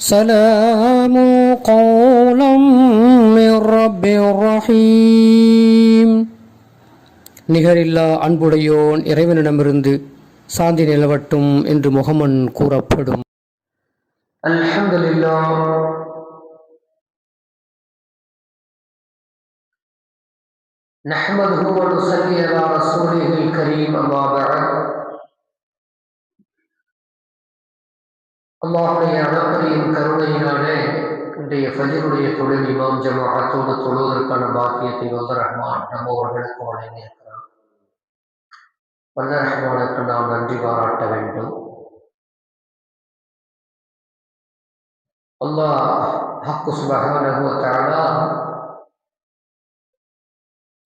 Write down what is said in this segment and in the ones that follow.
سلام قولا من رب رحيم நிகரில்லா அன்புடையோன் இறைவனிடமிருந்து சாந்தி நிலவட்டும் என்று முகமன் கூறப்படும் அல்ஹம்துலில்லாஹ் نحمده ونصلي على رسوله الكريم أما بعد அல்லாஹுடைய அளப்பரியின் கருணையினாலே இன்றைய ஃபஜருடைய தொழில் இமாம் ஜமாஅத்தோடு தொழுவதற்கான பாக்கியத்தை வல்ல ரஹ்மான் நம்ம அவர்களுக்கு வழங்கியிருக்கிறார். வல்ல ரஹ்மானுக்கு நாம் நன்றி பாராட்ட வேண்டும். அல்லாஹ் ஹக்கு சுபகானா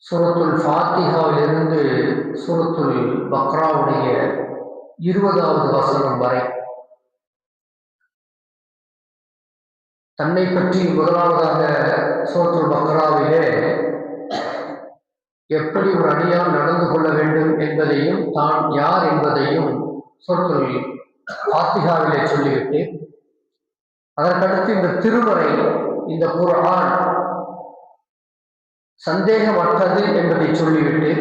சுரத்துல் ஃபாத்திஹாவிலிருந்து சுரத்துல் பக்ராவுடைய இருபதாவது வசனம் வரை தன்னை பற்றி முதலாவதாக சூரத்துல் பக்ராவிலே எப்படி ஒரு அடியான் நடந்து கொள்ள வேண்டும் என்பதையும் தான் யார் என்பதையும் சூரத்துல் ஃபாத்திஹாவிலே சொல்லிவிட்டு அதற்கடுத்து இந்த திருமறை இந்த குரான் சந்தேகமற்றது என்பதை சொல்லிவிட்டு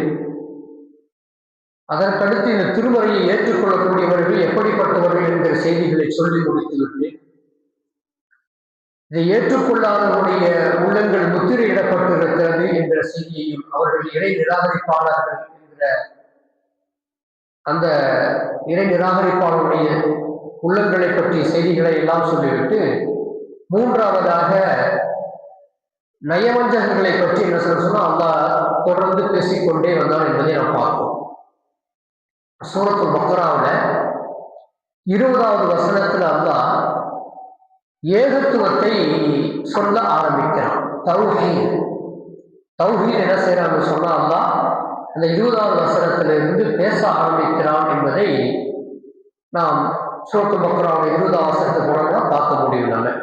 அதற்கடுத்து இந்த திருமறையை ஏற்றுக்கொள்ளக்கூடியவர்கள் எப்படிப்பட்டவர்கள் என்கிற செய்திகளை சொல்லி முடித்துவிட்டு இதை ஏற்றுக்கொள்ளாதவருடைய உள்ளங்கள் முத்திரையிடப்பட்டிருக்கிறது என்கிற செய்தியையும் அவர்கள் இறை நிராகரிப்பாளர்கள் என்கிற அந்த இறை நிராகரிப்பாளருடைய உள்ளங்களை பற்றிய செய்திகளை எல்லாம் சொல்லிவிட்டு மூன்றாவதாக நயவஞ்சகங்களை பற்றி என்ன சொல்ல சொன்னா அல்லாஹ் தொடர்ந்து பேசிக்கொண்டே வந்தான் என்பதை நாம் பார்ப்போம். சூரத்து பக்ராவில் இருபதாவது வசனத்தில் அல்லாஹ் ஏகத்துவத்தை சொல்ல ஆரம்பிக்கிறான் தௌஹீத் தௌஹீத் என்ன செய்யறான்னு சொன்னா அல்லாஹ் அந்த இருபதாவது வசனத்திலிருந்து பேச ஆரம்பிக்கிறான் என்பதை நாம் சூரத்து பக்ராவுடைய இருபதாவது வசனத்தை மூலமா பார்க்க முடியும் நம்ம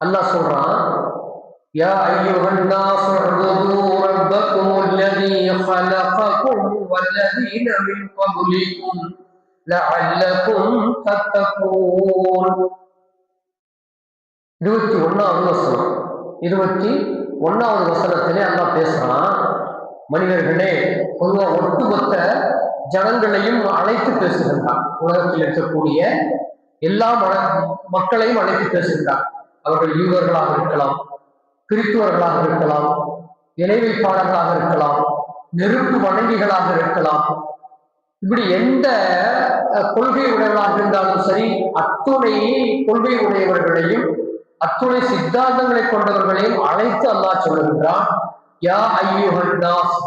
அல்லாஹ் சொல்றான் يا أيها الناس اعبدوا ربكم الذي خلقكم والذين من قبلكم لعلكم تتقون இருபத்தி ஒன்றாவது வசனம். இருபத்தி ஒன்றாவது வசனத்திலே அண்ணா பேசுகிறான் மனிதர்களே பொதுவாக ஒட்டுமொத்த ஜனங்களையும் அழைத்து பேசுகின்றான் உலகத்தில் இருக்கக்கூடிய எல்லா மன மக்களையும் அழைத்து பேசுகின்றான் அவர்கள் யூதர்களாக இருக்கலாம் கிறிஸ்துவர்களாக இருக்கலாம் இணை வைப்பாளர்களாக இருக்கலாம் நெருப்பு வணங்கிகளாக இருக்கலாம். இப்படி எந்த கொள்கை உடையவர்களாக இருந்தாலும் சரி அத்துணை கொள்கை உடையவர்களையும் அத்துணை சித்தாந்தங்களை கொண்டவர்களையும் அழைத்து அல்லாஹ் சொல்லுகின்றான் யா ஐயுஹன்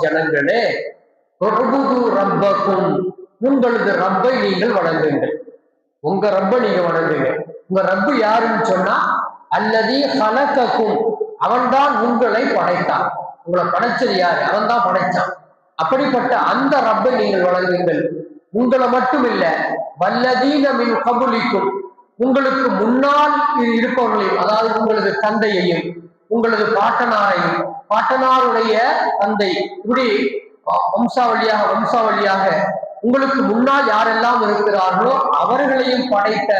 ஜனங்களே ரப்பக்கும் உங்களது ரப்பை நீங்கள் வணங்குங்கள். உங்க ரப்ப நீங்க வணங்குங்க. உங்க ரப்பு யாருன்னு சொன்னா அல்லது ஹலக்கக்கும் அவன்தான் உங்களை படைத்தான். உங்களை படைச்சது யாரு? அவன் தான் படைச்சான். அப்படிப்பட்ட அந்த ரப்பை நீங்கள் வழங்குங்கள் உங்களை மட்டும் இல்ல வல்லதீன மின் கபுலிக்கும் உங்களுக்கு முன்னால் இருப்பவர்களையும் அதாவது உங்களது தந்தையையும் உங்களது பாட்டனாரையும் பாட்டனாருடைய தந்தை இப்படி வம்சாவளியாக வம்சாவளியாக உங்களுக்கு முன்னால் யாரெல்லாம் இருக்கிறார்களோ அவர்களையும் படைத்த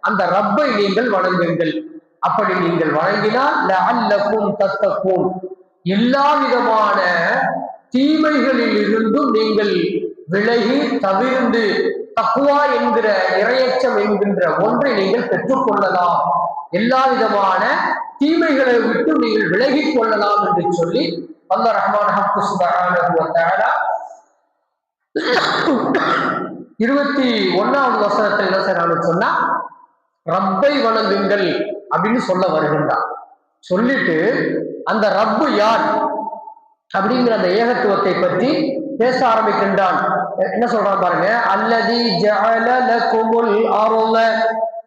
அந்த ரப்பை நீங்கள் வணங்குங்கள். அப்படி நீங்கள் வழங்கினால் லஅல்லக்கும் தத்தக்கும். எல்லா விதமான தீமைகளில் இருந்தும் நீங்கள் விலகி தவிர்ந்து தக்குவா என்கிற இரையச்சம் என்கின்ற ஒன்றை நீங்கள் பெற்றுக்கொள்ளலாம். எல்லா விதமான தீமைகளை விட்டு நீங்கள் விலகிக் கொள்ளலாம் என்று சொல்லி அல்ல ரஹ்மான் இருபத்தி ஒன்னாவது வசனத்தில் என்ன செய்யறான்னு சொன்னா ரப்பை வணங்குங்கள் அப்படின்னு சொல்ல வருகின்றான் சொல்லிட்டு அந்த ரப்பு யார் அப்படிங்கிற அந்த ஏகத்துவத்தை பற்றி பேச ஆரம்பிக்கின்றான். என்ன சொல்றான் பாருங்க? அல்லதி ஜஅலலகுமுல் அருள.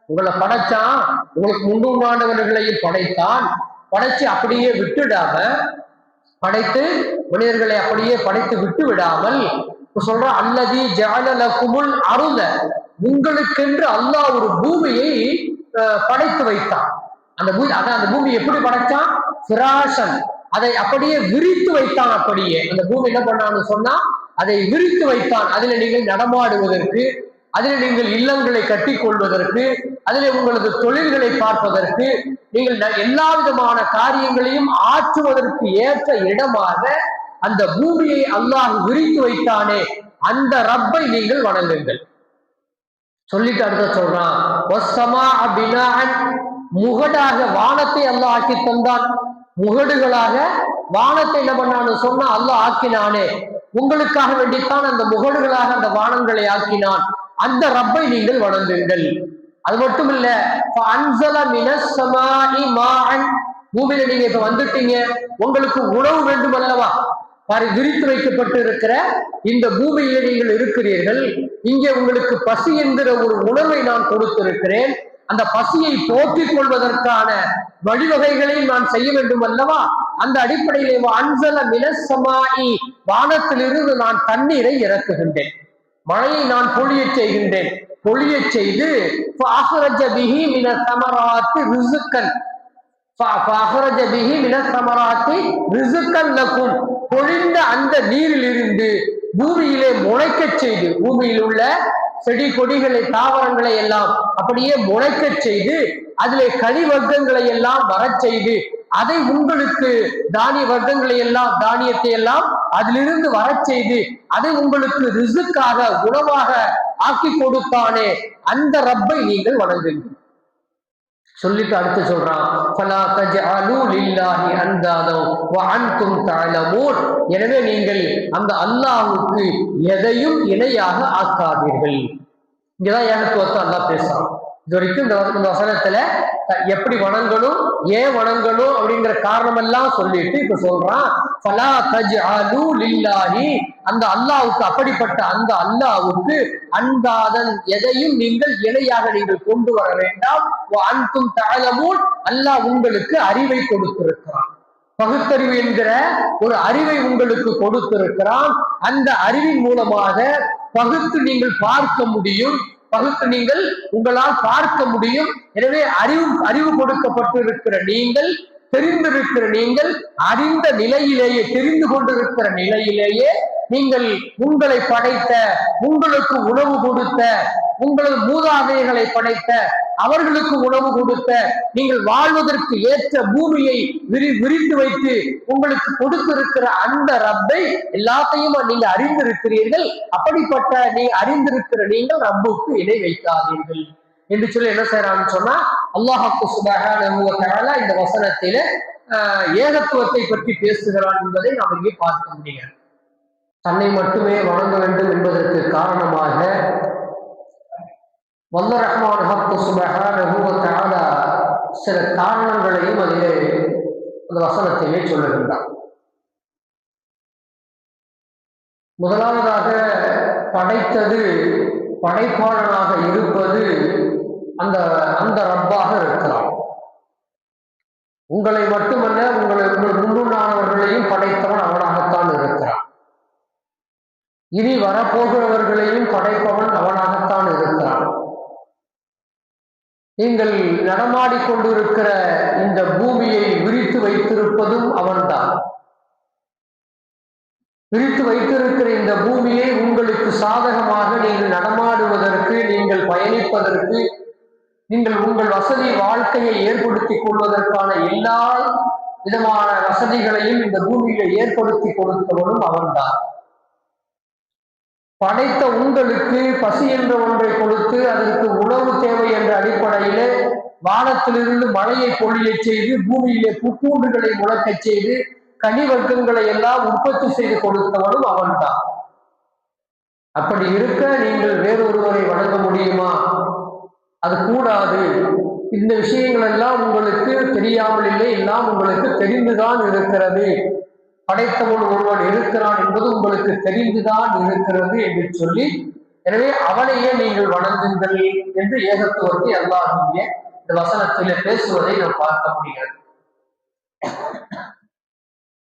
உங்களை படைச்சான். உங்களுக்கு முன்னுண்டானவர்களையும் படைத்தான். படைச்சு அப்படியே விட்டுடாம படைத்து மனிதர்களை அப்படியே படைத்து விட்டு விடாமல் சொல்ற அல்லதி ஜஅலலகுமுல் அருள. உங்களுக்கென்று அல்லாஹ் ஒரு பூமியை படைத்து வைத்தான். அந்த பூமி அதான் அந்த பூமி எப்படி படைச்சான்? சிராசன் அதை அப்படியே விரித்து வைத்தான் அப்படியே. அந்த பூமி என்ன பண்ணான்னு சொன்னா அதை விரித்து வைத்தான் அதில் நீங்கள் நடமாடுவதற்கு அதில் நீங்கள் இல்லங்களை கட்டி கொள்வதற்கு அதில் உங்களது தொழில்களை பார்ப்பதற்கு நீங்கள் ந- எல்லா விதமான காரியங்களையும் ஆற்றுவதற்கு ஏற்ற இடமாக அந்த பூமியை அல்லாஹ் விரித்து வைத்தானே அந்த ரப்பை நீங்கள் வணங்குங்கள். சொல்லிட்டு அடுத்த சொல்றான் முகடாக வானத்தை அல்லாஹ் ஆக்கி தந்தான். முகடுகளாக வானத்தை என்ன பண்ணான்னு சொன்னா அல்லாஹ் ஆக்கினானே. உங்களுக்காக வேண்டித்தான் அந்த முகடுகளாக அந்த வானங்களை ஆக்கினான். அந்த ரப்பை நீங்கள் வணங்குங்கள். அது மட்டும் இல்ல "ஃபஅன்ஸல மினஸ் மாகன் பூமியில நீங்க இப்ப வந்துட்டீங்க. உங்களுக்கு உணவு வேண்டும் அல்லவா? பாரு விரித்து வைக்கப்பட்டு இருக்கிற இந்த பூமியில நீங்கள் இருக்கிறீர்கள். இங்கே உங்களுக்கு பசி என்கிற ஒரு உணவை நான் கொடுத்திருக்கிறேன். அந்த பசியை போக்கிக் கொள்வதற்கான வழிவகைகளை நான் செய்ய வேண்டும் அல்லவா? அந்த அடிப்படையிலே அஞ்சல மினசமாயி வானத்திலிருந்து நான் தண்ணீரை இறக்குகின்றேன். மழையை நான் பொழிய செய்கின்றேன். பொழிய செய்து பொழிந்த அந்த நீரிலிருந்து பூமியிலே முளைக்க செய்து பூமியில் உள்ள செடி கொடிகளை தாவரங்களை எல்லாம் அப்படியே முளைக்க செய்து அதிலே கனிவர்க்கங்களை எல்லாம் வரச் செய்து அதை உங்களுக்கு தானிய வர்க்கங்களை எல்லாம் தானியத்தை எல்லாம் அதிலிருந்து வர செய்து அதை உங்களுக்கு ரிசுக்காக உணவாக ஆக்கி கொடுத்தானே அந்த ரப்பை நீங்கள் வணங்குங்கள். சொல்லிட்டு அடுத்து சொல்றான் எனவே நீங்கள் அந்த அல்லாஹுக்கு எதையும் இணையாக ஆக்காதீர்கள். இங்கதான் ஏகத்துவத்தை அல்லா பேசுறான். இது வரைக்கும் இந்த இந்த வசனத்துல எப்படி வணங்கணும் ஏன் வணங்கணும் அப்படிங்கிற காரணம் எல்லாம் சொல்லிட்டு இப்ப சொல்றான். "ஃபலா தஜ்அலூ லில்லாஹி." அந்த அல்லாவுக்கு அப்படிப்பட்ட அந்த அல்லாவுக்கு அன்பாதன் எதையும் நீங்கள் இணையாக நீங்கள் கொண்டு வர வேண்டாம். அன்பும் அன்தும் அல்லாஹ் உங்களுக்கு அறிவை கொடுத்திருக்கிறான். பகுத்தறிவு என்கிற ஒரு அறிவை உங்களுக்கு கொடுத்திருக்கிறான். அந்த அறிவின் மூலமாக பகுத்து நீங்கள் பார்க்க முடியும். பகுத்து நீங்கள் உங்களால் பார்க்க முடியும். எனவே அறிவு அறிவு கொடுக்கப்பட்டிருக்கிற நீங்கள் தெரிந்திருக்கிற நீங்கள் அறிந்த நிலையிலேயே தெரிந்து கொண்டிருக்கிற நிலையிலேயே நீங்கள் உங்களை படைத்த உங்களுக்கு உணவு கொடுத்த உங்களது மூதாதையர்களை படைத்த அவர்களுக்கு உணவு கொடுத்த நீங்கள் வாழ்வதற்கு ஏற்ற பூமியை விரி விரிந்து வைத்து உங்களுக்கு கொடுத்திருக்கிற அந்த ரப்பை எல்லாத்தையும் நீங்க அறிந்திருக்கிறீர்கள்? அப்படிப்பட்ட நீ அறிந்திருக்கிற நீங்கள் ரப்புக்கு இணை வைக்காதீர்கள். என்று சொல்லி என்ன செய்யறான்னு சொன்னா அல்லாஹாக்கு சுபகான இந்த வசனத்தில ஏகத்துவத்தை பற்றி பேசுகிறான் என்பதை நாம் இங்கே பார்க்க முடியாது தன்னை மட்டுமே வணங்க வேண்டும் என்பதற்கு காரணமாக வல்ல ரஹ்மான் ஹக்கு சுபஹானஹு சில காரணங்களையும் அதிலே அந்த வசனத்திலே சொல்லுகின்றார். முதலாவதாக படைத்தது படைப்பாளனாக இருப்பது அந்த அந்த ரப்பாக இருக்கிறான் உங்களை மட்டுமல்ல உங்களை உங்கள் முன்னுண்டானவர்களையும் படைத்தவன் அவனாகத்தான் இருக்கிறான். இனி வரப்போகிறவர்களையும் படைப்பவன் அவனாகத்தான் இருக்கிறான். நீங்கள் நடமாடிக்கொண்டிருக்கிற இந்த பூமியை விரித்து வைத்திருப்பதும் அவன்தான். விரித்து வைத்திருக்கிற இந்த பூமியை உங்களுக்கு சாதகமாக நீங்கள் நடமாடுவதற்கு நீங்கள் பயணிப்பதற்கு நீங்கள் உங்கள் வசதி வாழ்க்கையை ஏற்படுத்திக் கொள்வதற்கான எல்லா விதமான வசதிகளையும் இந்த பூமியில ஏற்படுத்தி கொடுத்தவனும் அவன்தான். படைத்த உங்களுக்கு பசி என்ற ஒன்றை கொடுத்து அதற்கு உணவு தேவை என்ற அடிப்படையிலே வானத்திலிருந்து மழையை பொழிய செய்து பூமியிலே புக்கூண்டுகளை முளைக்கச் செய்து கனி வர்க்கங்களை எல்லாம் உற்பத்தி செய்து கொடுத்தவனும் அவன்தான். அப்படி இருக்க நீங்கள் வேறொருவரை வணங்க முடியுமா? அது கூடாது. இந்த விஷயங்கள் எல்லாம் உங்களுக்கு தெரியாமல் இல்லை எல்லாம் உங்களுக்கு தெரிந்துதான் இருக்கிறது. படைத்தவன் ஒருவன் இருக்கிறான் என்பது உங்களுக்கு தெரிந்துதான் இருக்கிறது என்று சொல்லி எனவே அவனையே நீங்கள் வணங்குங்கள் என்று ஏகத்துவத்தை அல்லாஹிய இந்த வசனத்திலே பேசுவதை நாம் பார்க்க முடிகிறது.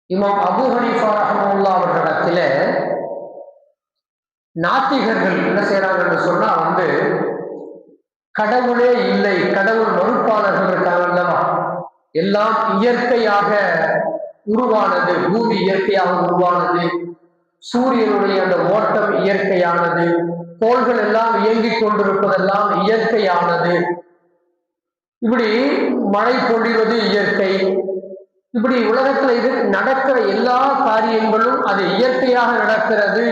இமாம் அபு ஹனீஃபா ரஹமுல்லா அவர்களிடத்துல நாத்திகர்கள் என்ன செய்யறாங்கன்னு சொன்னா வந்து கடவுளே இல்லை கடவுள் மறுப்பாளர்கள் இருக்காங்க அல்லவா? எல்லாம் இயற்கையாக உருவானது பூமி இயற்கையாக உருவானது சூரியனுடைய அந்த ஓட்டம் இயற்கையானது கோள்கள் எல்லாம் இயங்கிக் கொண்டிருப்பதெல்லாம் இயற்கையானது. இப்படி மழை பொழிவது இயற்கை. இப்படி உலகத்துல இது நடக்கிற எல்லா காரியங்களும் அது இயற்கையாக நடக்கிறது.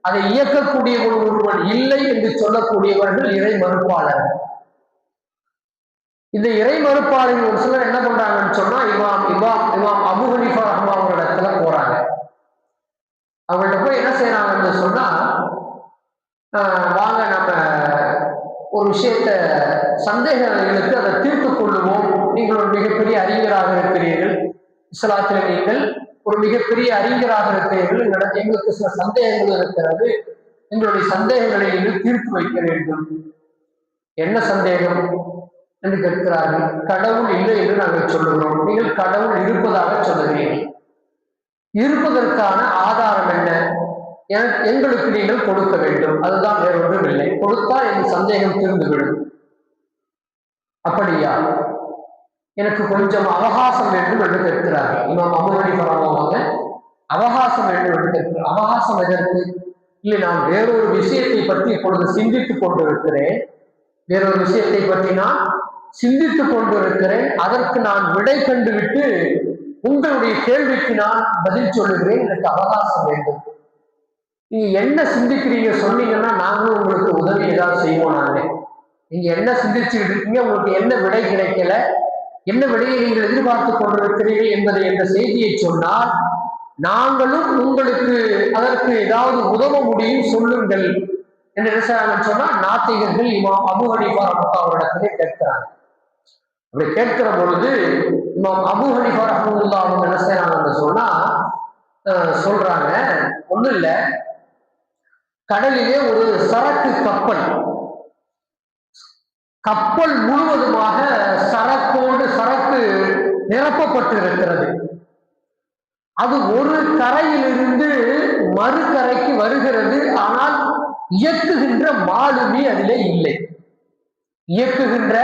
அதை இயக்கக்கூடிய ஒருவன் இல்லை என்று சொல்லக்கூடியவர்கள் இறை மறுப்பாளர்கள். இந்த இறை மறுப்பாளர்கள் ஒரு சிலர் என்ன பண்றாங்கன்னு சொன்னா இமாம் இமாம் இமாம் அபு ஹனீஃபா ரஹ்மாவோட இடத்துல போறாங்க. அவங்கள்ட்ட போய் என்ன செய்யறாங்கன்னு சொன்னா வாங்க நம்ம ஒரு விஷயத்த சந்தேகங்களுக்கு அதை தீர்த்து கொள்ளுவோம். நீங்கள் ஒரு மிகப்பெரிய அறிஞராக இருக்கிறீர்கள். இஸ்லாத்தில் நீங்கள் ஒரு மிகப்பெரிய அறிஞராக இருக்கிறீர்கள். எங்களுக்கு சில சந்தேகங்கள் இருக்கிறது. எங்களுடைய சந்தேகங்களை நீங்கள் தீர்த்து வைக்க வேண்டும். என்ன சந்தேகம்? என்று கேட்கிறார்கள். கடவுள் இல்லை என்று நாங்கள் சொல்லுகிறோம். நீங்கள் கடவுள் இருப்பதாக சொல்லுகிறீர்கள் இருப்பதற்கான ஆதாரம் என்ன? என- எங்களுக்கு நீங்கள் கொடுக்க வேண்டும். அதுதான் வேறொன்றும் இல்லை. கொடுத்தால் என் சந்தேகம் தீர்ந்துவிடும். அப்படியா? எனக்கு கொஞ்சம் அவகாசம் வேண்டும் என்று கேட்கிறார்கள். இமாம் அபுஹனி பரவாங்க அவகாசம் வேண்டும் என்று கேட்கிறார். அவகாசம் எதற்கு? இல்லை நான் வேறொரு விஷயத்தை பற்றி இப்பொழுது சிந்தித்துக் கொண்டிருக்கிறேன். வேறொரு விஷயத்தை பற்றி நான் சிந்தித்துக் கொண்டிருக்கிறேன். அதற்கு நான் விடை கண்டுவிட்டு உங்களுடைய கேள்விக்கு நான் பதில் சொல்லுகிறேன். எனக்கு அவகாசம் வேண்டும். நீங்க என்ன சிந்திக்கிறீங்க சொன்னீங்கன்னா நாங்களும் உங்களுக்கு உதவி ஏதாவது செய்வோம் நாங்க நீங்க என்ன சிந்திச்சுக்கிட்டு இருக்கீங்க? உங்களுக்கு என்ன விடை கிடைக்கல? என்ன விடையை நீங்கள் எதிர்பார்த்து கொண்டிருக்கிறீர்கள் என்பதை என்ற செய்தியை சொன்னால் நாங்களும் உங்களுக்கு அதற்கு ஏதாவது உதவ முடியும் சொல்லுங்கள். என்று என்ன சொன்னா நாத்திகர்கள் இமாம் அபு ஹனிஃபா ரஹ்மத்துல்லாஹி அவரிடத்திலே கேட்கிறாங்க அப்படி கேட்கிற பொழுது இமாம் அபு ஹனிஃபா ரஹமுல்லா அவங்க என்ன செய்யறாங்கன்னு சொன்னா சொல்றாங்க. ஒண்ணும் இல்ல. கடலிலே ஒரு சரக்கு கப்பல். கப்பல் முழுவதுமாக சரக்கோடு சரக்கு நிரப்பப்பட்டிருக்கிறது. அது ஒரு கரையிலிருந்து மறுகரைக்கு வருகிறது. ஆனால் இயக்குகின்ற மாலுமி அதிலே இல்லை. இயக்குகின்ற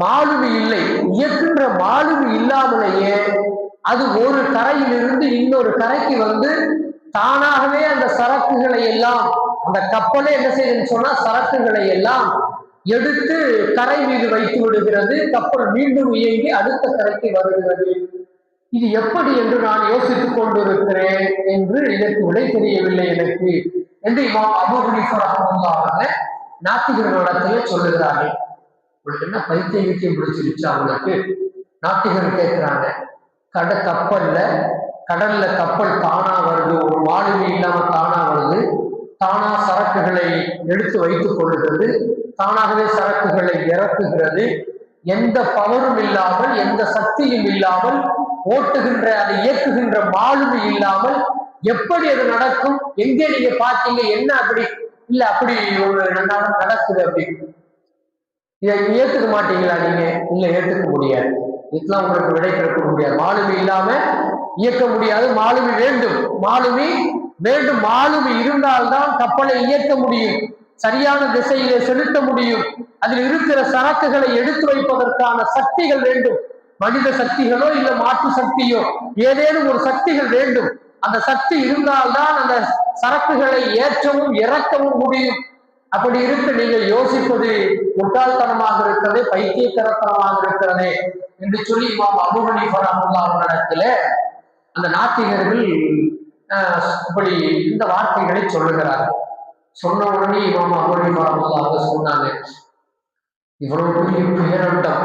மாலுமி இல்லை. இயக்குகின்ற மாலுமி இல்லாமலேயே அது ஒரு கரையிலிருந்து இன்னொரு கரைக்கு வந்து தானாகவே அந்த சரக்குகளை எல்லாம் அந்த கப்பலே என்ன செய்யுதுன்னு சொன்னா சரக்குகளை எல்லாம் எடுத்து கரை மீது வைத்து விடுகிறது. கப்பல் மீண்டும் இயங்கி அடுத்த கரைக்கு வருகிறது. இது எப்படி என்று நான் யோசித்துக் கொண்டிருக்கிறேன் என்று இதற்கு விடை தெரியவில்லை எனக்கு. என்று இமாம் அபு ஹனீஃபா நாத்திகர் நாத்திகர்களிடத்திலே சொல்லுகிறார்கள். உங்களுக்கு என்ன பைத்தியம் வீட்டியம் பிடிச்சிருச்சு அவங்களுக்கு நாத்திகர் கேட்கிறாங்க கட கப்பல்ல கடல்ல கப்பல் தானா வருது. ஒரு மாலுமி இல்லாம தானா வருது. தானா சரக்குகளை எடுத்து வைத்துக் கொள்ளுகிறது தானாகவே சரக்குகளை இறக்குகிறது. எந்த பவரும் இல்லாமல் எந்த சக்தியும் இல்லாமல் ஓட்டுகின்ற அதை இயக்குகின்ற மாலுமி இல்லாமல் எப்படி அது நடக்கும்? எங்கே நீங்க பாத்தீங்க என்ன அப்படி? இல்ல அப்படி ஒரு நடக்குது அப்படின்னு இதை ஏத்துக்க மாட்டீங்களா நீங்க? இல்ல ஏத்துக்க முடியாது. இதெல்லாம் உங்களுக்கு விடை கிடைக்க முடியாது. மாலுமி இல்லாம இயக்க முடியாது. மாலுமி வேண்டும். மாலுமி வேண்டும். மாலுமி இருந்தால்தான் கப்பலை இயக்க முடியும். சரியான திசையிலே செலுத்த முடியும். அதில் இருக்கிற சரக்குகளை எடுத்து வைப்பதற்கான சக்திகள் வேண்டும். மனித சக்திகளோ இல்ல மாற்று சக்தியோ ஏதேனும் ஒரு சக்திகள் வேண்டும். அந்த சக்தி இருந்தால்தான் அந்த சரக்குகளை ஏற்றவும் இறக்கவும் முடியும். அப்படி இருக்க நீங்கள் யோசிப்பது முட்டாள்தனமாக இருக்கிறது பைத்தியக்கரத்தனமாக இருக்கிறது என்று சொல்லி இமாம் அபுமணி ஹனீஃபா அந்த நாத்திகர்கள் இப்படி இந்த வார்த்தைகளை சொல்லுகிறார்கள் சொன்ன உடனே இமாம் அபுமணி ஹனீஃபா ரஹ்மத்துல்லாஹி அவங்க சொன்னாங்க இவ்வளவு பெரிய பேரண்டம்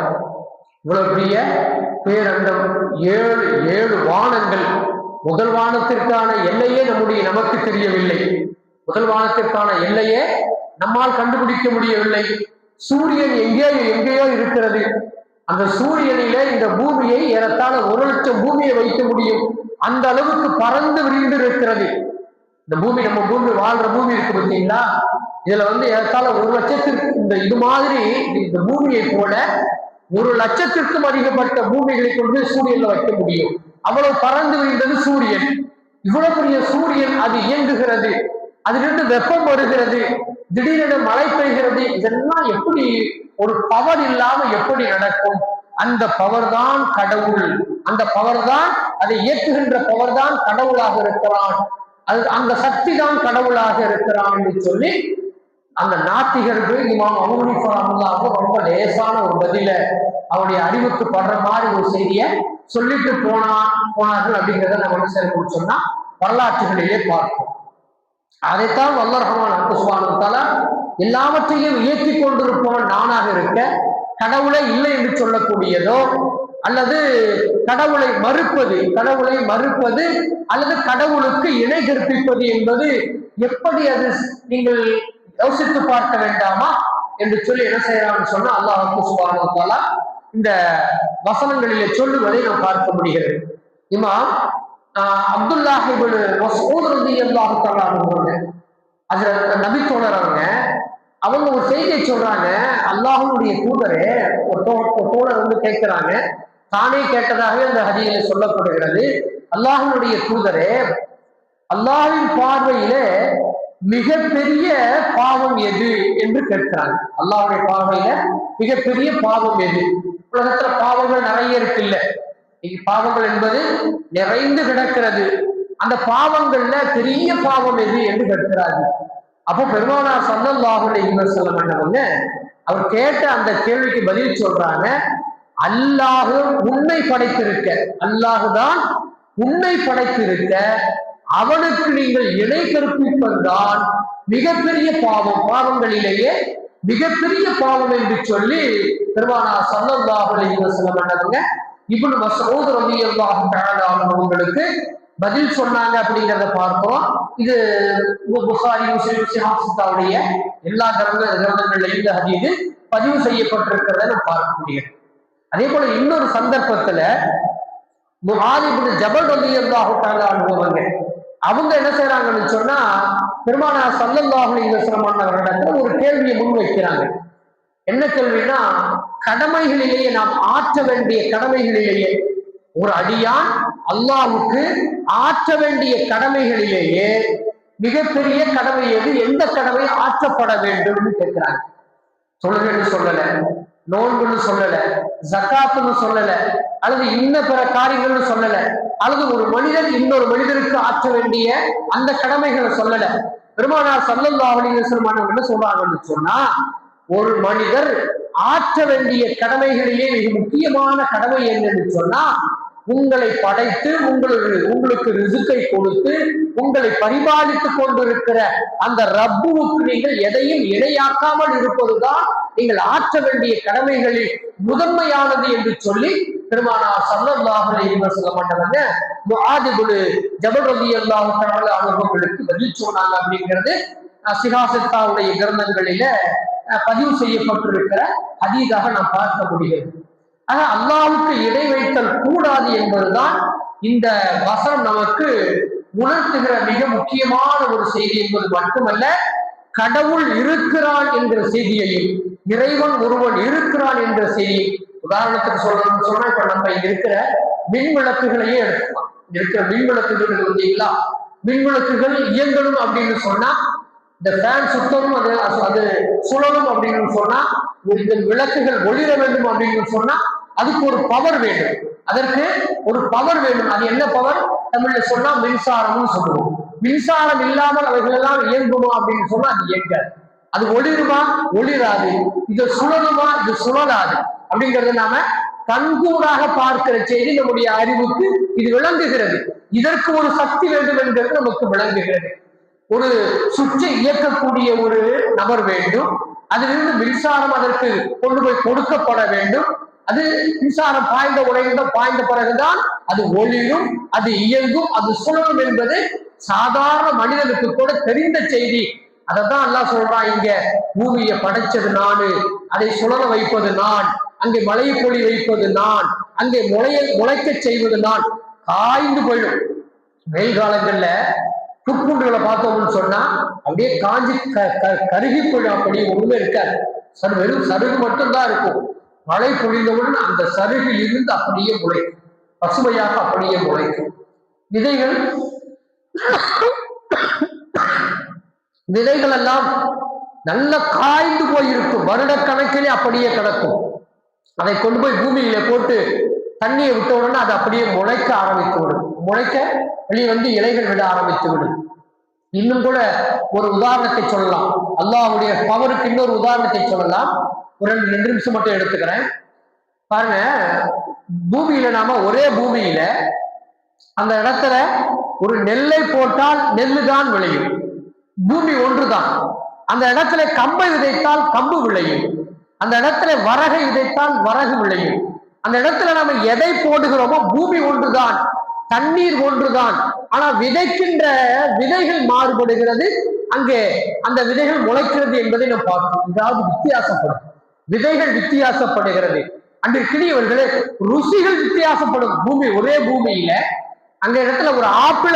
இவ்வளவு பெரிய பேரண்டம் ஏழு ஏழு வானங்கள் முதல் வானத்திற்கான எல்லையே நம்முடைய நமக்கு தெரியவில்லை. முதல் வானத்திற்கான எல்லையே நம்மால் கண்டுபிடிக்க முடியவில்லை. சூரியன் எங்கேயோ எங்கேயோ இருக்கிறது. அந்த சூரியனிலே இந்த பூமியை ஏறத்தாழ ஒரு லட்சம் பூமியை வைக்க முடியும். அந்த அளவுக்கு பறந்து விரிந்து இருக்கிறது இந்த பூமி நம்ம பூமி வாழ்ற பூமி இருக்கு பார்த்தீங்களா? இதுல வந்து ஏறத்தாழ ஒரு லட்சத்திற்கு இந்த இது மாதிரி இந்த பூமியை போல ஒரு லட்சத்திற்கும் அதிகப்பட்ட பூமிகளை கொண்டு சூரியன்ல வைக்க முடியும். அவ்வளவு பறந்து விரிந்தது சூரியன். இவ்வளவு பெரிய சூரியன் அது இயங்குகிறது. அதிலிருந்து வெப்பம் வருகிறது. திடீரென மழை பெய்கிறது. இதெல்லாம் எப்படி ஒரு பவர் இல்லாம எப்படி நடக்கும்? அந்த பவர் தான் கடவுள். அந்த பவர் தான் அதை இயக்குகின்ற பவர் தான் கடவுளாக இருக்கிறான். அது அந்த சக்தி தான் கடவுளாக இருக்கிறான் என்று சொல்லி அந்த நாத்திகர்கள் இமாம் அபுனிஃபாமுல்லாவுக்கு ரொம்ப லேசான ஒரு பதில அவருடைய அறிவுக்கு படுற மாதிரி ஒரு செய்தியை சொல்லிட்டு போனா போனார்கள் அப்படிங்கிறத நம்ம என்ன செய்யணும்னு சொன்னா வரலாற்றுகளிலே பார்ப்போம். அதைத்தான் வல்ல ரஹமான் அக்குஸ்வானத்தால எல்லாவற்றையும் இயக்கி கொண்டிருப்பவன் நானாக இருக்க கடவுளை இல்லை என்று சொல்லக்கூடியதோ அல்லது கடவுளை மறுப்பது கடவுளை மறுப்பது அல்லது கடவுளுக்கு இணை கற்பிப்பது என்பது எப்படி அது நீங்கள் யோசித்து பார்க்க வேண்டாமா என்று சொல்லி என்ன செய்யறான்னு சொன்னா அல்லாஹ் சுபானத்தாலா இந்த வசனங்களிலே சொல்லுவதை நாம் பார்க்க முடிகிறது. இமாம் ஆஹ் அப்துல்லாஹிபின் மசூத் ரலியல்லாஹு தஆலா அதுல நபி தோழர் அவங்க அவங்க ஒரு செய்தியை சொல்றாங்க. அல்லாஹனுடைய தூதரே ஒரு தோழர் வந்து கேட்கிறாங்க. தானே கேட்டதாகவே அந்த ஹதீல சொல்லப்படுகிறது. அல்லாஹனுடைய தூதரே அல்லாஹின் பார்வையிலே மிகப்பெரிய பாவம் எது என்று கேட்கிறாங்க. அல்லாஹுடைய பார்வையில மிகப்பெரிய பாவம் எது? உலகத்துல பாவங்கள் நிறைய இருக்கு இல்லை பாவங்கள் என்பது நிறைந்து கிடக்கிறது. அந்த பாவங்கள்ல பெரிய பாவம் எது என்று கேட்கிறார்கள். அப்போ பெருமானார் சல்லல்லாஹு அலைஹி வஸல்லம் என்னவங்க அவர் கேட்ட அந்த கேள்விக்கு பதில் சொல்றாங்க அல்லாஹு உன்னை படைத்திருக்க அல்லாஹுதான் உன்னை படைத்திருக்க அவனுக்கு நீங்கள் இணை கற்பிப்பதுதான் மிகப்பெரிய பாவம் பாவங்களிலேயே மிகப்பெரிய பாவம் என்று சொல்லி பெருமானார் சல்லல்லாஹு அலைஹி வஸல்லம் என்னவங்க இப்னு மசூத் ரலியல்லாஹு தஆலா அவங்களுக்கு பதில் சொன்னாங்க அப்படிங்கிறத பார்க்கிறோம் இது புகாரி முஸ்லிம் சிஹாசித்தாவுடைய எல்லா கிரந்த கிரந்தங்கள்லையும் இந்த ஹதீது பதிவு செய்யப்பட்டிருக்கிறத நம்ம பார்க்க முடியும். அதே போல இன்னொரு சந்தர்ப்பத்துல முஹாலிபுன் ஜபல் ரலியல்லாஹு தஆலா அனுபவங்க அவங்க என்ன செய்றாங்கன்னு சொன்னா பெருமானா சல்லல்லாஹு அலைஹி வஸல்லம் ஒரு கேள்வியை முன்வைக்கிறாங்க. என்ன கேள்வின்னா கடமைகளிலேயே நாம் ஆற்ற வேண்டிய கடமைகளிலேயே ஒரு அடியான் அல்லாவுக்கு ஆற்ற வேண்டிய கடமைகளிலேயே மிகப்பெரிய கடமை எது? எந்த கடமை? ஆற்றப்பட வேண்டும் கேட்கிறாங்க தொழுகன்னு சொல்லல நோன்புன்னு சொல்லல ஜக்காத்துன்னு சொல்லல அல்லது இன்ன பிற காரியங்கள்னு சொல்லல அல்லது ஒரு மனிதன் இன்னொரு மனிதருக்கு ஆற்ற வேண்டிய அந்த கடமைகளை சொல்லல. பெருமானார் சல்லல்லாஹு அலைஹி என்ன சொல்றாங்கன்னு சொன்னா ஒரு மனிதர் ஆற்ற வேண்டிய கடமைகளிலே மிக முக்கியமான கடமை என்னன்னு சொன்னா உங்களை படைத்து உங்களுக்கு உங்களுக்கு ரிசுக்கை கொடுத்து உங்களை பரிபாலித்துக் கொண்டிருக்கிற அந்த ரப்புவுக்கு நீங்கள் எதையும் இணையாக்காமல் இருப்பதுதான் நீங்கள் ஆற்ற வேண்டிய கடமைகளில் முதன்மையானது என்று சொல்லி பெருமானார் சல்லல்லாஹு சொல்ல மாட்டாங்க மன்னவங்க முஆதிபுல் ஜபல் ரலியல்லாஹு தஆலா அவர்களுக்கு பதில் சொன்னாங்க அப்படிங்கிறது அஹ், சிகாசத்தாவுடைய கிரந்தங்களில பதிவு செய்யப்பட்டிருக்கிற அதீதாக நாம் பார்க்க முடிகிறது. ஆக அல்லாவுக்கு இடை வைத்தல் கூடாது என்பதுதான் இந்த வசனம் நமக்கு உணர்த்துகிற மிக முக்கியமான ஒரு செய்தி என்பது மட்டுமல்ல கடவுள் இருக்கிறான் என்கிற செய்தியையும் இறைவன் ஒருவன் இருக்கிறான் என்ற செய்தி உதாரணத்துக்கு சொல்றோம்னு சொன்னா இப்ப நம்ம இங்க இருக்கிற மின் விளக்குகளையே எடுத்துக்கலாம் இருக்கிற மின் விளக்குகள் இருக்கு பார்த்தீங்களா மின் விளக்குகள் இயங்கணும் அப்படின்னு சொன்னா இந்த ஃபேன் சுத்தமும் அது அது சுழலும் அப்படின்னு சொன்னா இந்த விளக்குகள் ஒளிர வேண்டும் அப்படின்னு சொன்னா அதுக்கு ஒரு பவர் வேண்டும். அதற்கு ஒரு பவர் வேண்டும். அது என்ன பவர் தமிழ்ல சொன்னா மின்சாரம்னு சொல்லுவோம். மின்சாரம் இல்லாமல் அவைகள் எல்லாம் இயங்குமா அப்படின்னு சொன்னா அது இயங்காது அது ஒளிருமா? ஒளிராது. இது சுழலுமா? இது சுழலாது. அப்படிங்கறத நாம கண்கூடாக பார்க்கிற செய்தி நம்முடைய அறிவுக்கு இது விளங்குகிறது. இதற்கு ஒரு சக்தி வேண்டும் என்கிறது நமக்கு விளங்குகிறது. ஒரு சுற்றை இயக்கக்கூடிய ஒரு நபர் வேண்டும். அதிலிருந்து மின்சாரம் அதற்கு கொண்டு போய் கொடுக்கப்பட வேண்டும். அது மின்சாரம் பாய்ந்த உடைந்த பாய்ந்த பிறகுதான் அது ஒளிரும் அது இயங்கும் அது சுழலும் என்பது சாதாரண மனிதனுக்கு கூட தெரிந்த செய்தி. அதைத்தான் எல்லாம் சொல்றான் இங்க பூமியை படைச்சது நானு அதை சுழல வைப்பது நான் அங்கே மழை பொழி வைப்பது நான் அங்கே முளைய முளைக்க செய்வது நான். காய்ந்து போயிடும். வெயில் காலங்கள்ல துப்புண்டுகளை பார்த்தோம்னு சொன்னா அப்படியே காஞ்சி க- க- கருகி போயிடும் அப்படி. ஒண்ணுமே இருக்காது. சரு வெறும் சருகு மட்டும்தான் இருக்கும். மழை பொழிந்தவுடன் அந்த சருகில் இருந்து அப்படியே முளைக்கும். பசுமையாக அப்படியே முளைக்கும். விதைகள் விதைகள் எல்லாம் நல்ல காய்ந்து போயிருக்கும். வருடக்கணக்கிலே அப்படியே கிடக்கும். அதை கொண்டு போய் பூமியில போட்டு தண்ணியை விட்ட உடனே அது அப்படியே முளைக்க ஆரம்பித்து விடும். முளைக்க வெளியே வந்து இலைகள் விட ஆரம்பித்து விடும். இன்னும் கூட ஒரு உதாரணத்தை சொல்லலாம். அல்லாவுடைய பவருக்கு இன்னொரு உதாரணத்தை சொல்லலாம். ஒரு ரெண்டு ரெண்டு நிமிஷம் மட்டும் எடுத்துக்கிறேன். பாருங்க பூமியில நாம ஒரே பூமியில அந்த இடத்துல ஒரு நெல்லை போட்டால் நெல்லு தான் விளையும். பூமி ஒன்றுதான். அந்த இடத்துல கம்பை விதைத்தால் கம்பு விளையும். அந்த இடத்துல வரகை விதைத்தால் வரகு விளையும். அந்த இடத்துல நம்ம எதை போடுகிறோமோ பூமி ஒன்றுதான் தண்ணீர் ஒன்றுதான். ஆனா விதைக்கின்ற விதைகள் மாறுபடுகிறது. அங்கே அந்த விதைகள் முளைக்கிறது என்பதை நாம் பார்க்கிறோம். இதாவது வித்தியாசப்படும். விதைகள் வித்தியாசப்படுகிறது. அன்றைக்கினியவர்களே ருசிகள் வித்தியாசப்படும். பூமி ஒரே பூமியில. அந்த இடத்துல ஒரு ஆப்பிள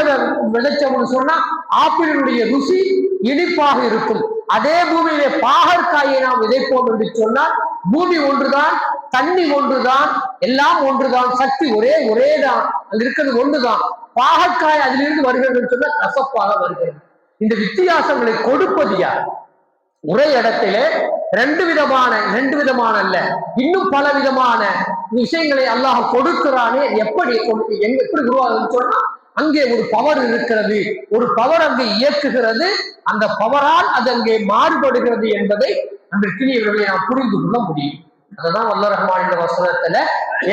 விளைச்சோம்னு சொன்னா ஆப்பிளினுடைய ருசி இனிப்பாக இருக்கும். அதே பூமியிலே பாகற்காயை நாம் விதைப்போம் என்று சொன்னால் பூமி ஒன்றுதான் தண்ணி ஒன்றுதான் எல்லாம் ஒன்றுதான் சக்தி ஒரே ஒரே தான் அங்க இருக்கிறது ஒன்றுதான். பாகற்காய் அதிலிருந்து வருகிறது சொன்னால் கசப்பாக வருகிறது. இந்த வித்தியாசங்களை கொடுப்பது யார்? ஒரே இடத்திலே ரெண்டு விதமான ரெண்டு விதமான அல்ல இன்னும் பல விதமான விஷயங்களை அல்லாஹ் கொடுக்கிறானே எப்படி கொடு- எப்படி உருவாகுதுன்னு சொன்னா அங்கே ஒரு பவர் இருக்கிறது. ஒரு பவர் அங்கே இயக்குகிறது. அந்த பவரால் அது அங்கே மாறுபடுகிறது என்பதை அந்த கிளியவர்களை நாம் புரிந்து கொள்ள முடியும். அதுதான் வல்ல ரஹ்மான் இந்த வசனத்துல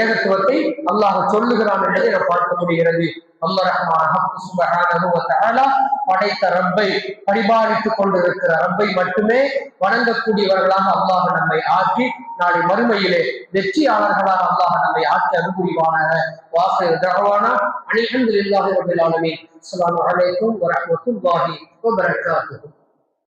ஏகத்துவத்தை அல்லாஹ் சொல்லுகிறான் என்பதை நாம் பார்க்க முடிகிறது. அல்ல ரஹ்மான் படைத்த ரப்பை பரிபாலித்துக் கொண்டிருக்கிற ரப்பை மட்டுமே வணங்கக்கூடியவர்களாக அல்லாஹ் நம்மை ஆக்கி நாளை மறுமையிலே வெற்றியாளர்களாக அல்லாஹ் நம்மை ஆக்கி அனுபவிவானாக வாசல் தகவானா அனிஹம்துலில்லாஹி இல்லாத ஆலமீன். அஸ்ஸலாமு அலைக்கும் வரஹ்மத்துல்லாஹி வபரகாத்துஹு.